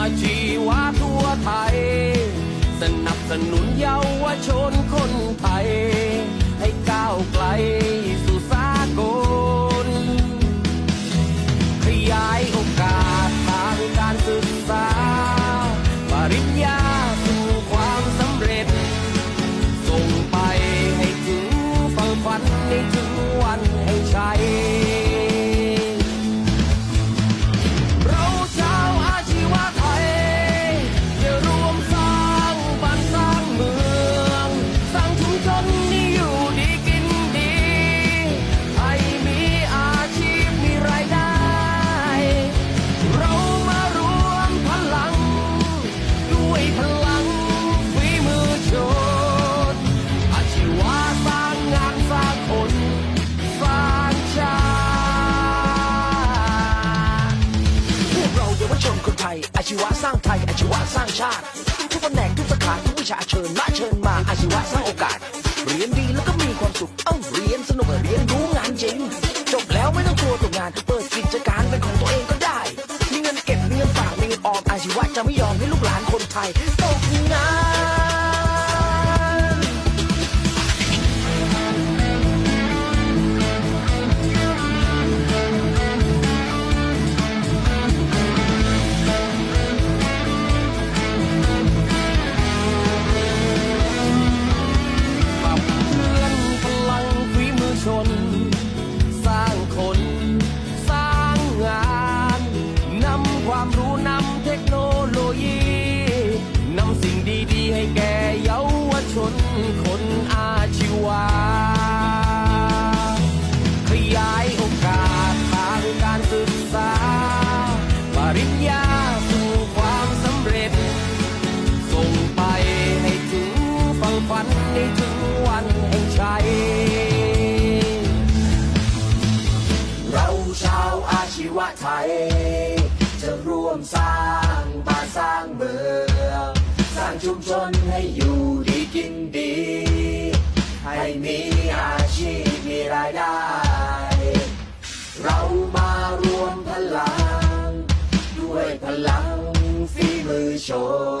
อาชีวะทั่วไทย สนับสนุนเยาวชนคนไทย ยอาชีวะสร้างไทยอาชีวะสร้างชาติ ทุกแผนกทุกสาขาทุกวิชาเชิญมาเชิญมาอาชีวะสร้างโอกาส เรียนดีแล้วก็มีความสุขเอ้าเรียนสนุกเรียนรู้งานจริง จบแล้วไม่ต้องกลัวตกงานเปิดกิจการเป็นของตัวเองก็ได้ มีเงินเก็บมีเงินฝากมีเงินออมอาชีวะจะไม่ยอมให้ลูกหลานคนไทยตกงาน คนอาชีวะขยายโอกาสทางการศึกษา ปริญญาสู่ความสำเร็จ ส่งไปให้ถึงฝั่งฝันให้ถึงวันแห่งชัย เราชาวอาชีวะไทย จะร่วมสร้างบ้านสร้างเมือง สร้างชุมชนให้อยู่ ลัง ด้วยพลังฝีมือโชว์